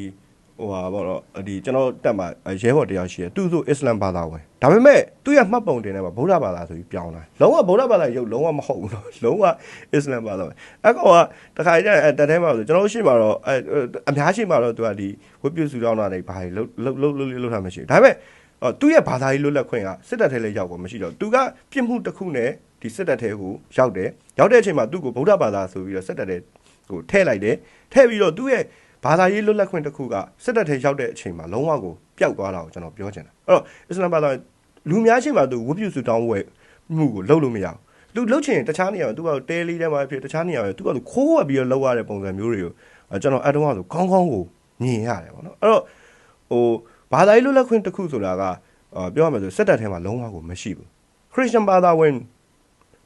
ဟိုဟာပေါ့နော်ဒီကျွန်တော်တက်မှာရဲဘော်တယောက်ရှိတယ်သူဆိုအစ္စလမ်ဘာသာဝင်ဒါပေမဲ့သူ့ရဲ့မှတ်ပုံတင်ထဲမှာဗုဒ္ဓဘာသာဆိုပြီးပြောင်းလာလုံးဝဗုဒ္ဓဘာသာရုပ်လုံးဝမဟုတ်ဘူးနော်လုံးဝအစ္စလမ်ဘာသာဝင်အဲ့ကောင်ကတခါကျရင်တက်ထဲမှာဆိုကျွန်တော်ရှိမှာတော့အဲအများရှိမှာတော့သူကဒီဝတ်ပြုစုတောင်းတာတွေဘာတွေလှုပ်လှုပ်လှုပ်လှုပ်လှုပ်တာမရှိဘူးဒါပေမဲ့အော်သူ့ရဲ့ဘာသာရေးလွတ်လပ်ခွင့်ကစစ်တပ်ထဲလည်းရောက်ပေါ်မရှိတော့သူကပြစ်မှုတစ်ခုနဲ့ဒီစစ်တပ်ထဲကိုရောက်တယ်ရောက်တဲ့အချိန်မှာသူ့ကိုဗုဒ္ဓဘာသာဆိုပြီးတော့စစ်တပ်ထဲကိုထည့်လိုက်တယ်ထည့်ပြီးတော့သူ့ရဲ့ ဘာသာရေးလွတ်လပ်ခွင့်တစ်ခုကစစ်တပ်ထဲရောက်တဲ့အချိန်မှာလုံးဝကိုပျောက်သွားတာကိုကျွန်တော်ပြောချင်တာအဲ့တော့အစ္စလာမ်ဘာသာလူများရှိမှသူဝတ်ပြုစုတောင်းဝဲမှုကိုလုပ်လို့မရဘူးသူလှုပ်ချင်တခြားနေရာသူကတဲလေးထဲမှာဖြစ်တခြားနေရာပဲသူကခိုးဝက်ပြီးတော့လှုပ်ရတဲ့ပုံစံမျိုးတွေကိုကျွန်တော်အတုံးကဆိုကောင်းကောင်းကိုမြင်ရတယ်ပေါ့နော်အဲ့တော့ဟိုဘာသာရေးလွတ်လပ်ခွင့်တစ်ခုဆိုတာကပြောရမယ်ဆိုစစ်တပ်ထဲမှာလုံးဝကိုမရှိဘူးခရစ်ယာန်ဘာသာဝင်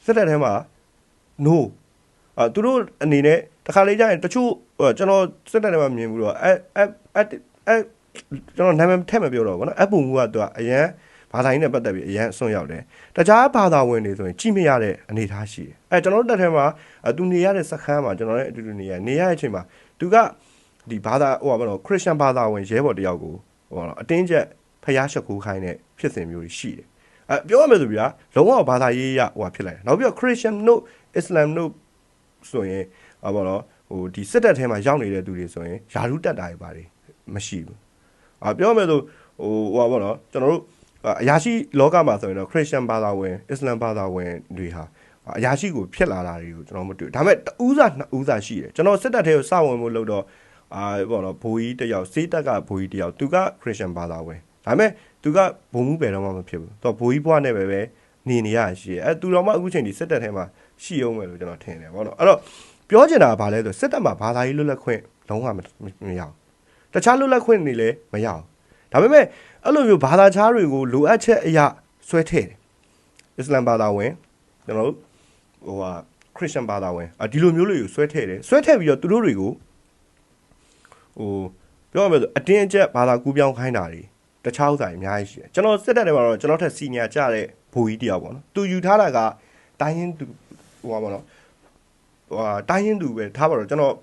စစ်တပ်ထဲမှာ no အာသူတို့အနေနဲ့ တခါလေကြာရင်တချို့ကျွန်တော်စစ်တပ်ထဲမှာမြင်ဘူးတော့အဲအဲအဲကျွန်တော်နာမည်ထည့်မပြောတော့ဘူးနော်အပူမူကသူကအရန်ဘာသာရေးနဲ့ပတ်သက်ပြီးအရန်အစွန်းရောက်တယ်တခြားဘာသာဝင်တွေဆိုရင်ကြည့်မရတဲ့အနေအထားရှိတယ်အဲကျွန်တော်တို့တက်ထဲမှာသူနေရတဲ့စခန်းမှာကျွန်တော်လည်းအတူတူနေရနေရတဲ့အချိန်မှာသူကဒီဘာသာဟိုပါတော့ခရစ်ယာန်ဘာသာဝင်ရဲဘော်တယောက်ကိုဟိုပါတော့အတင်းကျပ်ဖျားရှက်ခိုးခိုင်းတဲ့ဖြစ်စဉ်မျိုးတွေရှိတယ်အဲပြောရမယ်ဆိုပြာလုံးဝဘာသာရေးရဟိုဖြစ်လိုက်တယ်နောက်ပြီးတော့ Christian တို့ Islam တို့ ဆိုရင်ဟောပါတော့ဟဟိုဒီစစ်တပ်ထဲမှာရောက်နေတဲ့သူတွေဆိုရင်ယာရုတက်တာတွေပါတယ်မရှိဘူးအာပြောမယ်ဆိုဟိုဟိုပါဘောနော်ကျွန်တော်တို့အရာရှိလောကမှာဆိုရင်တော့ခရစ်ယာန်ဘာသာဝင်အစ္စလမ်ဘာသာဝင်တွေဟာအရာရှိကိုဖြစ်လာတာတွေကိုကျွန်တော်မတွေ့ဒါပေမဲ့တဦးစားနှစ်ဦးစားရှိတယ်ကျွန်တော်စစ်တပ်ထဲကိုစဝင်ဖို့လုပ်တော့အာဘောနော်ဘိုးကြီးတယောက်စေးတက်ကဘိုးကြီးတယောက်သူကခရစ်ယာန်ဘာသာဝင်ဒါပေမဲ့သူကဘုံမှုပဲတော့မှမဖြစ်ဘူးသူကဘိုးကြီးဘွားနဲ့ပဲပဲနေနေရရှိတယ်အဲသူတော်မှအခုချိန်ဒီစစ်တပ်ထဲမှာ ရှိအောင်မယ်လို့ကျွန်တော်ထင်တယ်ဗောနော်အဲ့တော့ပြောချင်တာကဘာလဲဆိုစစ်တပ်မှာဘာသာရေးလွတ်လပ်ခွင့်လုံးဝမမရအောင်တခြားလွတ်လပ်ခွင့်တွေလည်းမရအောင်ဒါပေမဲ့အဲ့လိုမျိုးဘာသာခြားတွေကိုလိုအပ်ချက်အရာဆွဲထည့်တယ်အစ္စလမ်ဘာသာဝင်ကျွန်တော်တို့ဟိုဟာခရစ်ယာန်ဘာသာဝင်အဒီလိုမျိုးတွေကိုဆွဲထည့်တယ်ဆွဲထည့်ပြီးတော့သူတို့တွေကိုဟိုပြောရမယ်ဆိုအတင်းအကျပ်ဘာသာကူးပြောင်းခိုင်းတာတွေတခြားဥစ္စာတွေအများကြီးရှိတယ်ကျွန်တော်စစ်တပ်ထဲမှာတော့ကျွန်တော်ထက်စီနီယာကြတဲ့ဘူကြီးတယောက်ပေါ့နော်သူယူထားတာကတိုင်းရင်းသူ ဟိုပါပေါ့နော်ဟိုဟာတိုင်းရင်းသူပဲထားပါတော့ကျွန်တော်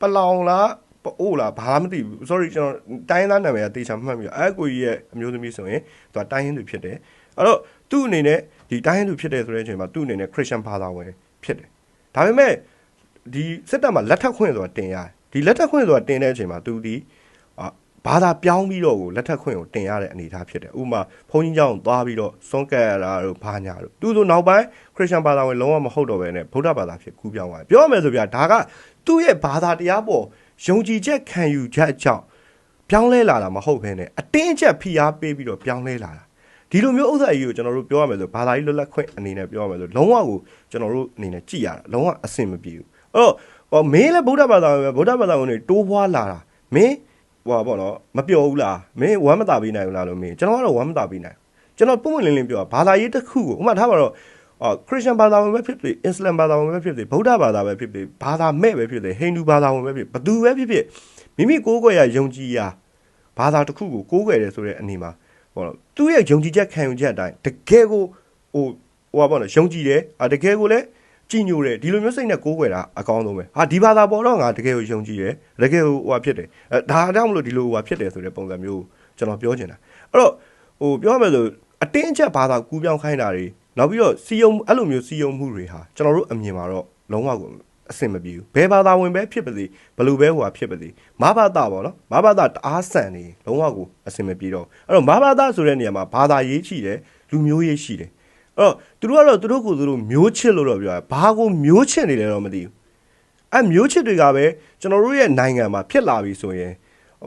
ပလောင်လားပအိုးလားဘာမှမသိဘူး sorry ကျွန်တော်တိုင်းရင်းသားနာမည်ကတေချာမှတ်ပြီးတော့အဲကိုကြီးရဲ့အမျိုးသမီးဆိုရင်သူကတိုင်းရင်းသူဖြစ်တယ်အဲ့တော့သူ့အနေနဲ့ဒီတိုင်းရင်းသူဖြစ်တယ်ဆိုတဲ့အချိန်မှာသူ့အနေနဲ့ခရစ်ယာန်ဘာသာဝင်ဖြစ်တယ်ဒါပေမဲ့ဒီစစ်တပ်မှာလက်ထပ်ခွင့်ဆိုတာတင်ရတယ်ဒီလက်ထပ်ခွင့်ဆိုတာတင်တဲ့အချိန်မှာသူဒီအာ ဘာသာပြောင်းပြီးတော့ကိုလက်ထပ်ခွင့်ကိုတင်ရတဲ့အနေအထားဖြစ်တယ်ဥပမာဘုန်းကြီးကျောင်းသွားပြီးတော့စွန့်ကက်ရတာတို့ဘာညာတို့သူဆိုနောက်ပိုင်းခရစ်ယာန်ဘာသာဝင်လုံးဝမဟုတ်တော့ဘဲနဲ့ဗုဒ္ဓဘာသာဖြစ်ကူးပြောင်းသွားတယ်ပြောရမယ်ဆိုပြဒါကသူ့ရဲ့ဘာသာတရားပေါ်ယုံကြည်ချက်ခံယူချက်အကြောင်းပြောင်းလဲလာတာမဟုတ်ဘဲနဲ့အတင်းအကျပ်ဖိအားပေးပြီးတော့ပြောင်းလဲလာတာဒီလိုမျိုးဥစ္စာကြီးကိုကျွန်တော်တို့ပြောရမယ်ဆိုဘာသာရေးလွတ်လပ်ခွင့်အနေနဲ့ပြောရမယ်ဆိုလုံးဝကိုကျွန်တော်တို့အနေနဲ့ကြည်ရတာလုံးဝအဆင်မပြေဘူးအဲ့တော့ဟောမင်းလည်းဗုဒ္ဓဘာသာဝင်ပဲဗုဒ္ဓဘာသာဝင်တွေတိုးပွားလာတာမင်း ဟိုပါပေါ့နော်မပြောဘူးလားမင်းဝမ်းမသာပေးနိုင်ဘူးလားလို့မင်းကျွန်တော်ကတော့ဝမ်းမသာပေးနိုင်ကျွန်တော်ပုံမှန်လင်းလင်းပြောတာဘာသာရေးတစ်ခုကိုဥပမာထားပါတော့အော်ခရစ်ယာန်ဘာသာဝင်ပဲဖြစ်ဖြစ်အစ္စလမ်ဘာသာဝင်ပဲဖြစ်ဖြစ်ဗုဒ္ဓဘာသာပဲဖြစ်ဖြစ်ဘာသာမဲ့ပဲဖြစ်ဖြစ်ဟိန္ဒူဘာသာဝင်ပဲဖြစ်ဘသူပဲဖြစ်ဖြစ်မိမိကိုးကွယ်ရယုံကြည်ရာဘာသာတစ်ခုကိုကိုးကွယ်တယ်ဆိုတဲ့အနေမှာဟောသူ့ရဲ့ယုံကြည်ချက်ခံယူချက်အတိုင်းတကယ်ကိုဟိုဟိုပါပေါ့နော်ယုံကြည်တယ်အာတကယ်ကိုလည်း ကြည်ညိုတယ်ဒီလိုမျိုးစိတ်နဲ့ကိုးကွယ်တာအကောင်းဆုံးပဲဟာဒီဘာသာပေါ်တော့ငါတကယ်ကိုယုံကြည်တယ်တကယ်ကိုဟိုဟာဖြစ်တယ်အဲဒါကြောင့်မလို့ဒီလိုဟိုဟာဖြစ်တယ်ဆိုတဲ့ပုံစံမျိုးကျွန်တော်ပြောချင်တာအဲ့တော့ဟိုပြောရမယ်ဆိုအတင်းအကျပ်ဘာသာကူးပြောင်းခိုင်းတာတွေနောက်ပြီးတော့စီယုံအဲ့လိုမျိုးစီယုံမှုတွေဟာကျွန်တော်တို့အမြင်မှာတော့လုံးဝကိုအဆင်မပြေဘူးဘယ်ဘာသာဝင်ပဲဖြစ်ပါစေဘယ်လိုပဲဟိုဟာဖြစ်ပါစေမဘာသာပေါ့နော်မဘာသာတအားဆန်နေလုံးဝကိုအဆင်မပြေတော့အဲ့တော့မဘာသာဆိုတဲ့နေရာမှာဘာသာရေးရှိတယ်လူမျိုးရေးရှိတယ် အဲ့တော့သူတို့ကတော့သူတို့ကိုယ်သူတို့မျိုးချစ်လို့တော့ပြောတာဘာကိုမျိုးချစ်နေလဲတော့မသိဘူးအဲ့မျိုးချစ်တွေကပဲကျွန်တော်တို့ရဲ့နိုင်ငံမှာဖြစ်လာပြီဆိုရင်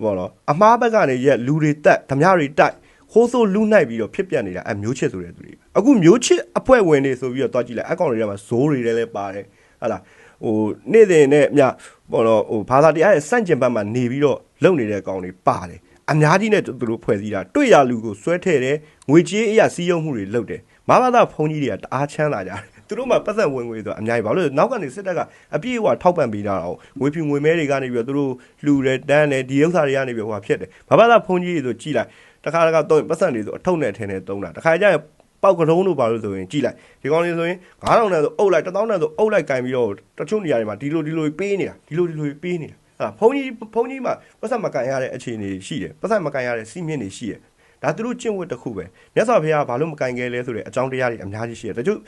ဘောနော်အမားဘက်ကနေရက်လူတွေတက်ဓမြတွေတိုက်ခိုးဆိုးလူနိုင်ပြီးတော့ဖြစ်ပြနေတာအဲ့မျိုးချစ်ဆိုတဲ့သူတွေအခုမျိုးချစ်အဖွဲ့ဝင်တွေဆိုပြီးတော့တွားကြည့်လိုက်အကောင့်တွေထဲမှာဇိုးတွေလည်းပါတယ်ဟာလားဟိုနေ့စဉ်နဲ့အမြဘောနော်ဟိုဘာသာတရားရဲ့စန့်ကျင်ဘက်မှာနေပြီးတော့လုံနေတဲ့ကောင်တွေပါတယ်အများကြီးနဲ့သူတို့ဖွဲ့စည်းတာတွေ့ရလူကိုဆွဲထည့်တယ်ငွေကြေးအရာစီးရုံမှုတွေလုပ်တယ် မဘာသာဘုန်းကြီးတွေကတအားချမ်းသာကြတယ်သူတို့မှပတ်သက်ဝင်ငွေဆိုအများကြီးဘာလို့လဲနောက်ကနေစစ်တပ်ကအပြည့်အဝထောက်ပံ့ပေးတာတော့ငွေဖြူငွေမဲတွေကနေပြီးတော့သူတို့လှူတယ်တန်းတယ်ဒီဥစ္စာတွေကနေပြီးဟိုဖြစ်တယ်မဘာသာဘုန်းကြီးတွေဆိုကြည်လိုက်တခါတခါတော့ပတ်စံတွေဆိုအထုပ်နဲ့ထင်းနဲ့တုံးတာတခါကျရင်ပောက်ကတုံးတို့ပါလို့ဆိုရင်ကြည်လိုက်ဒီကောင်လေးဆိုရင်9000နဲ့ဆိုအုပ်လိုက်1000နဲ့ဆိုအုပ်လိုက်ကင်ပြီးတော့တချို့နေရာတွေမှာဒီလိုဒီလိုပေးနေတာဒီလိုဒီလိုပေးနေတာဟာဘုန်းကြီးဘုန်းကြီးမှာပတ်စံမကန်ရတဲ့အခြေအနေရှိတယ်ပတ်စံမကန်ရတဲ့စီးမြင့်တွေရှိတယ် ဒါသူတို့ကျင့်ဝတ်တစ်ခုပဲမြတ်စွာဘုရားဘာလို့မကန်ခဲ့လဲဆိုတဲ့အကြောင်းတရားတွေအများကြီးရှိတယ်တချို့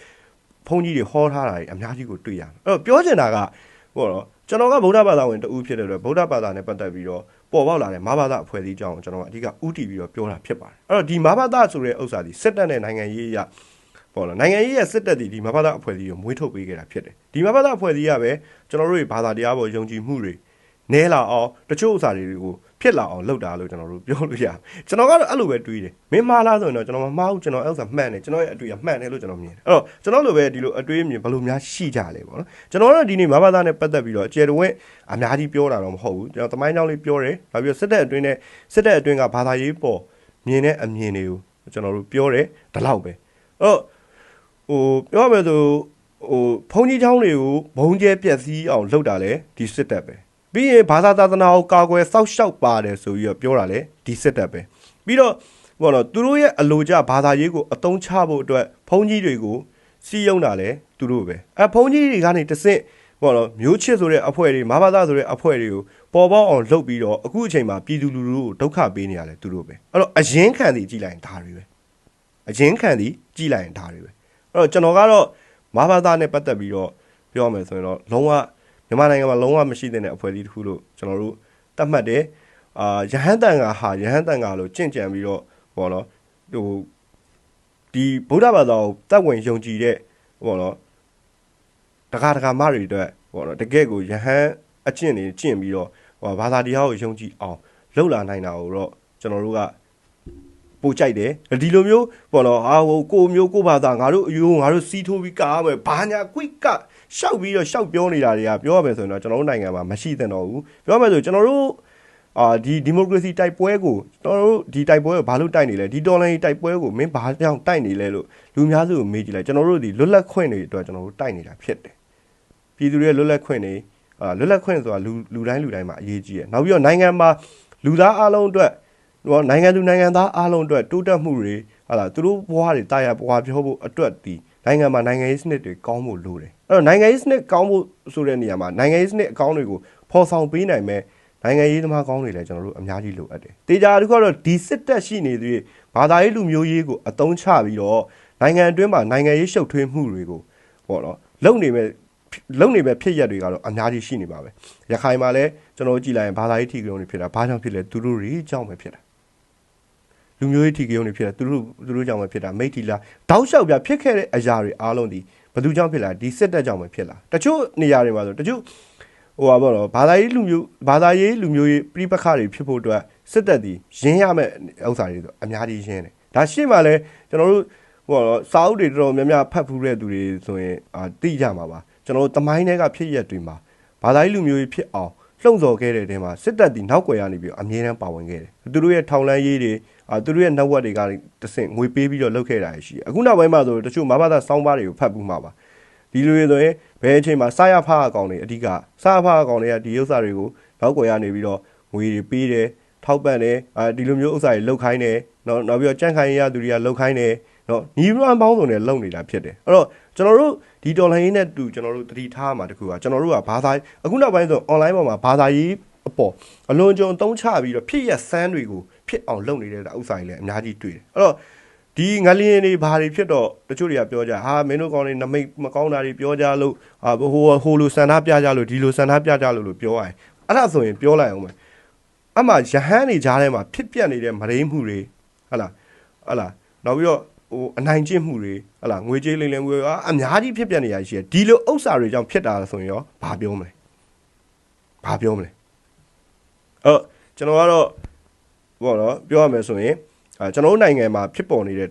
ဘုန်းကြီးတွေဟောထားတာတွေအများကြီးကိုတွေ့ရတယ်အဲ့တော့ပြောချင်တာကဟိုတော့ကျွန်တော်ကဗုဒ္ဓဘာသာဝင်တူဖြစ်တဲ့အတွက်ဗုဒ္ဓဘာသာနဲ့ပတ်သက်ပြီးတော့ပေါ်ပေါက်လာတဲ့မဘာသာအဖွဲ့အစည်းအကြောင်းကိုကျွန်တော်ကအဓိကဥတီပြီးတော့ပြောတာဖြစ်ပါတယ်အဲ့တော့ဒီမဘာသာဆိုတဲ့ဥစ္စာဒီစစ်တပ်နဲ့နိုင်ငံရေးအရပေါ့နော်နိုင်ငံရေးရဲ့စစ်တပ်ဒီဒီမဘာသာအဖွဲ့အစည်းကိုမွေးထုတ်ပေးခဲ့တာဖြစ်တယ်ဒီမဘာသာအဖွဲ့အစည်းကပဲကျွန်တော်တို့ဘာသာတရားပေါ်ယုံကြည်မှုတွေနဲလာအောင်တချို့ဥစ္စာတွေကို ဖြစ်လာအောင်လုပ်တာလို့ကျွန်တော်တို့ပြောလို့ရတယ်ကျွန်တော်ကတော့အဲ့လိုပဲတွေးတယ်မင်းမားလားဆိုရင်တော့ကျွန်တော်မမှားဘူးကျွန်တော်အဲ့ဥစ္စာမှန်တယ်ကျွန်တော်ရဲ့အတွေ့အမှန်တယ်လို့ကျွန်တော်မြင်တယ်အဲ့တော့ကျွန်တော်လိုပဲဒီလိုအတွေးအမြင်ဘယ်လိုများရှိကြလဲပေါ့နော်ကျွန်တော်တို့ဒီနေ့မဘာသာနဲ့ပတ်သက်ပြီးတော့အကျယ်တဝင့်အများကြီးပြောတာတော့မဟုတ်ဘူးကျွန်တော်သမိုင်းကြောင်းလေးပြောတယ်နောက်ပြီးတော့စစ်တပ်အတွင်းနဲ့စစ်တပ်အတွင်းကဘာသာရေးပေါ်မြင်တဲ့အမြင်တွေကိုကျွန်တော်တို့ပြောတယ်ဒီလောက်ပဲအဲ့တော့ဟိုပြောရမယ်ဆိုဟိုဘုံကြီးချောင်းတွေကိုဘုံကျဲပြက်စီးအောင်လုပ်တာလေဒီစစ်တပ်ပဲ ပြီးရင်ဘာသာသာသနာကိုကာကွယ်စောက်ရှောက်ပါတယ်ဆိုပြီးတော့ပြောတာလေဒီစစ်တပ်ပဲပြီးတော့ဘောတော့သူတို့ရဲ့အလိုကျဘာသာရေးကိုအတုံးချဖို့အတွက်ဘုံကြီးတွေကိုစီးယုံတာလေသူတို့ပဲအဲဘုံကြီးတွေကနေတဆင့်ဘောတော့မျိုးချစ်ဆိုတဲ့အဖွဲ့တွေမဘာသာဆိုတဲ့အဖွဲ့တွေကိုပေါ်ပေါက်အောင်လုပ်ပြီးတော့အခုအချိန်မှာပြည်သူလူထုကိုဒုက္ခပေးနေရတယ်သူတို့ပဲအဲ့တော့အရင်ခံစီကြည်လိုက်ရင်ဒါတွေပဲအရင်ခံစီကြည်လိုက်ရင်ဒါတွေပဲအဲ့တော့ကျွန်တော်ကတော့မဘာသာနဲ့ပတ်သက်ပြီးတော့ပြောရမယ်ဆိုရင်တော့လုံးဝ မြန်မာနိုင်ငံမှာလုံးဝမရှိတဲ့အဖွဲ့အစည်းတစ်ခုလို့ကျွန်တော်တို့သတ်မှတ်တယ်အာရဟန်းတန်ကဟာရဟန်းတန်ကလို့ကြင့်ကြံပြီးတော့ဘောနော်ဟိုဒီဗုဒ္ဓဘာသာကိုတတ်ဝင်ယုံကြည်တဲ့ဘောနော်တက္ကသမတွေအတွက်ဘောနော်တကယ့်ကိုယဟန်အကျင့်တွေကျင့်ပြီးတော့ဟိုဘာသာတရားကိုယုံကြည်အောင်လှုပ်လာနိုင်တာကိုတော့ကျွန်တော်တို့က ပိုကြိုက်တယ်ဒီလိုမျိုးပေါ့နော်အာဟိုကိုမျိုးကိုဘာသာငါတို့အယိုးငါတို့စီးထိုးပြီးကားမယ်ဘာညာကွိကရှောက်ပြီးတော့ရှောက်ပြောနေတာတွေကပြောရမယ်ဆိုရင်တော့ကျွန်တော်တို့နိုင်ငံမှာမရှိသင့်တော့ဘူးပြောရမယ်ဆိုကျွန်တော်တို့အာဒီဒီမိုကရေစီတိုက်ပွဲကိုကျွန်တော်တို့ဒီတိုက်ပွဲကိုဘာလို့တိုက်နေလဲဒီတော်လိုင်းတိုက်ပွဲကိုမင်းဘာကြောင့်တိုက်နေလဲလို့လူများစုကိုမေးကြည့်လိုက်ကျွန်တော်တို့ဒီလွတ်လပ်ခွင့်တွေအတွက်ကျွန်တော်တို့တိုက်နေတာဖြစ်တယ်ပြည်သူတွေရဲ့လွတ်လပ်ခွင့်တွေအာလွတ်လပ်ခွင့်ဆိုတာလူလူတိုင်းလူတိုင်းမှာအရေးကြီးတယ်နောက်ပြီးတော့နိုင်ငံမှာလူသားအလုံးအတွက် ဟိုနိုင်ငံသူနိုင်ငံသားအားလုံးအတွက်တိုးတက်မှုတွေဟာလာသူတို့ဘဝတွေတာယာဘဝပြောဖို့အတွက်ဒီနိုင်ငံမှာနိုင်ငံရေးစနစ်တွေကောင်းဖို့လိုတယ်အဲ့တော့နိုင်ငံရေးစနစ်ကောင်းဖို့ဆိုတဲ့နေရာမှာနိုင်ငံရေးစနစ်အကောင်းတွေကိုဖော်ဆောင်ပေးနိုင်မဲ့နိုင်ငံရေးသမားကောင်းတွေလည်းကျွန်တော်တို့အများကြီးလိုအပ်တယ်တေချာတစ်ခုကတော့ဒီစစ်တပ်ရှိနေသေးဘာသာရေးလူမျိုးရေးကိုအတုံးချပြီးတော့နိုင်ငံအတွင်းမှာနိုင်ငံရေးရှုပ်ထွေးမှုတွေကိုပေါ့နော်လုံနေမဲ့လုံနေမဲ့ဖြစ်ရက်တွေကတော့အများကြီးရှိနေပါပဲရခိုင်မှာလည်းကျွန်တော်တို့ကြည်လိုက်ရင်ဘာသာရေးထီကုံတွေဖြစ်တာဘာကြောင့်ဖြစ်လဲသူတို့တွေကြောင့်ပဲဖြစ်တာ လူမျိုးရေးထီကယုံတွေဖြစ်တာသူတို့သူတို့ကြောင့်ပဲဖြစ်တာမိတ်တီလာတောက်လျှောက်ပြဖြစ်ခဲ့တဲ့အရာတွေအားလုံးဒီဘယ်သူကြောင့်ဖြစ်လာဒီစစ်တပ်ကြောင့်ပဲဖြစ်လာတချို့နေရာတွေမှာဆိုတချို့ဟိုပါဘောတော့ဘာသာရေးလူမျိုးဘာသာရေးလူမျိုးရေးပြိပခါတွေဖြစ်ဖို့အတွက်စစ်တပ်ဒီရင်းရမဲ့ဥစ္စာတွေဆိုအများကြီးရင်းတယ်ဒါရှင်းမှလဲကျွန်တော်တို့ဟိုတော့စာအုပ်တွေတော်တော်များများဖတ်ဖူးတဲ့သူတွေဆိုရင်အာသိကြမှာပါကျွန်တော်တို့တမိုင်းတွေကဖြစ်ရက်တွေမှာဘာသာရေးလူမျိုးရေးဖြစ်အောင်လှုံ့ဆော်ခဲ့တဲ့တဲမှာစစ်တပ်ဒီနောက်ွယ်ရနေပြီးအမြဲတမ်းပါဝင်ခဲ့တယ်သူတို့ရဲ့ထောင်လန်းရေးတွေ အာသူတို့ရဲ့ network တွေကတဆင့်ငွေပေးပြီးတော့လုပ်ခဲ့တာရှိတယ်အခုနောက်ပိုင်းမှာဆိုတချို့မဘာသာစောင်းပါးတွေကိုဖတ်ဘူးမှာပါဒီလိုတွေဆိုရင်ဘယ်အချိန်မှာစာရဖားအကောင်တွေအဓိကစာရဖားအကောင်တွေကဒီဥစ္စာတွေကိုနောက်ွယ်ရနေပြီးတော့ငွေတွေပေးတယ်ထောက်ပံ့တယ်အာဒီလိုမျိုးဥစ္စာတွေလုပ်ခိုင်းတယ်နော်နောက်ပြီးတော့ကြန့်ခိုင်းရသူတွေကလုပ်ခိုင်းတယ်နော်ညီမပေါင်းစုံနဲ့လုပ်နေတာဖြစ်တယ်အဲ့တော့ကျွန်တော်တို့ဒီတော်လိုင်းရေးနဲ့တူကျွန်တော်တို့တတိထားမှာတခုကကျွန်တော်တို့ကဘာသာအခုနောက်ပိုင်းဆို online ပေါ်မှာဘာသာရေးအပေါ်အလွန်ကြုံသုံးချပြီးတော့ဖြစ်ရဆန်းတွေကို ဖြစ်အောင်လုပ်နေတဲ့ဥစ္စာတွေလည်းအများကြီးတွေ့တယ်အဲ့တော့ဒီငလျင်တွေဘာတွေဖြစ်တော့တချို့တွေကပြောကြဟာမင်းတို့ကောင်းနေနမိတ်မကောင်းတာတွေပြောကြလို့ဟာဟိုဟိုလိုစံထားပြကြလို့ဒီလိုစံထားပြကြလို့လို့ပြောရတယ်အဲ့ဒါဆိုရင်ပြောလိုက်အောင်မယ်အမှရဟန်းနေကြားထဲမှာဖြစ်ပြနေတဲ့မရင်းမှုတွေဟလာဟလာနောက်ပြီးတော့ဟိုအနိုင်ကျင့်မှုတွေဟလာငွေကြေးလိမ်လည်ငွေကအများကြီးဖြစ်ပြနေရရှိတယ်ဒီလိုဥစ္စာတွေကြောင့်ဖြစ်တာဆိုရင်ရောဘာပြောမလဲဘာပြောမလဲအော်ကျွန်တော်ကတော့ ဘောနော်ပြောရမယ်ဆိုရင်အဲကျွန်တော်တို့နိုင်ငံမှာဖြစ်ပေါ်နေတဲ့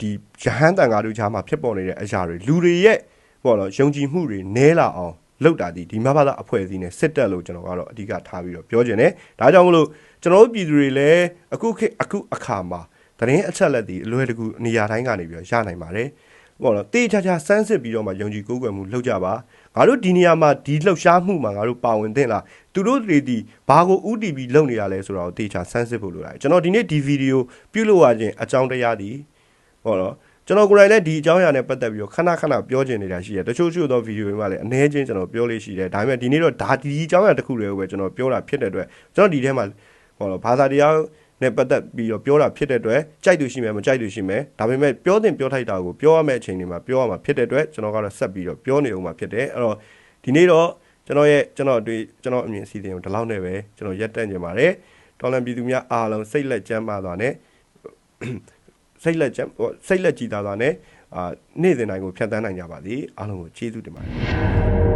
ဒီရဟန်းတန်ဃာတို့ကြားမှာဖြစ်ပေါ်နေတဲ့အရာတွေလူတွေရဲ့ဘောနော်ယုံကြည်မှုတွေနည်းလာအောင်လောက်တာဒီဒီမဘာသာအဖွဲ့အစည်းနဲ့စစ်တက်လို့ကျွန်တော်ကတော့အဓိကထားပြီးတော့ပြောချင်တယ်ဒါကြောင့်မလို့ကျွန်တော်တို့ပြည်သူတွေလည်းအခုခေတ်အခုအခါမှာသတင်းအချက်လက်တွေအလွယ်တကူနေရာတိုင်းကနေပြီးတော့ရနိုင်ပါတယ်ပေါ့နော်တေးချာချာစမ်းစစ်ပြီးတော့မှယုံကြည်ကိုးကွယ်မှုလုပ်ကြပါ ငါတို့ဒီနေရာမှာဒီလှုပ်ရှားမှုမှာငါတို့ပါဝင်သင့်လားသူတို့တွေဒီဘာကိုဥတီပြီးလုပ်နေရလဲဆိုတော့တေးချာစမ်းစစ်ဖို့လိုတာကျွန်တော်ဒီနေ့ဒီဗီဒီယိုပြုလုပ်ရခြင်းအကြောင်းတရားဒီပေါ့နော်ကျွန်တော်ကိုယ်တိုင်လည်းဒီအကြောင်းအရာနဲ့ပတ်သက်ပြီးတော့ခဏခဏပြောချင်နေတာရှိတယ်တချို့ချို့သောဗီဒီယိုတွေမှာလည်းအနည်းချင်းကျွန်တော်ပြောလို့ရှိတယ်ဒါပေမဲ့ဒီနေ့တော့ဒါဒီအကြောင်းအရာတစ်ခုတည်းကိုပဲကျွန်တော်ပြောတာဖြစ်တဲ့အတွက်ကျွန်တော်ဒီထဲမှာဟောဘာသာတရား နဲ့ပတ်သက်ပြီးတော့ပြောတာဖြစ်တဲ့အတွက်ကြိုက်သူရှိမယ်မကြိုက်သူရှိမယ်ဒါပေမဲ့ပြောတင်ပြောထိုက်တာကိုပြောရမယ့်အချိန်တွေမှာပြောရမှာဖြစ်တဲ့အတွက်ကျွန်တော်ကတော့ဆက်ပြီးတော့ပြောနေအောင်မှာဖြစ်တယ်အဲ့တော့ဒီနေ့တော့ကျွန်တော်ရဲ့ကျွန်တော်တွေ့ကျွန်တော်အမြင်အစီအစဉ်ကိုဒီလောက်နဲ့ပဲကျွန်တော်ရက်တန့်ကြပါတယ်တော်လန်ပြည်သူများအားလုံးစိတ်လက်ကြမ်းပါသွားနဲ့စိတ်လက်ကြမ်းစိတ်လက်ကြည်သာသွားနဲ့အာနေ့စဉ်တိုင်းကိုဖြတ်တန်းနိုင်ကြပါစေအားလုံးကိုကျေးဇူးတင်ပါတယ်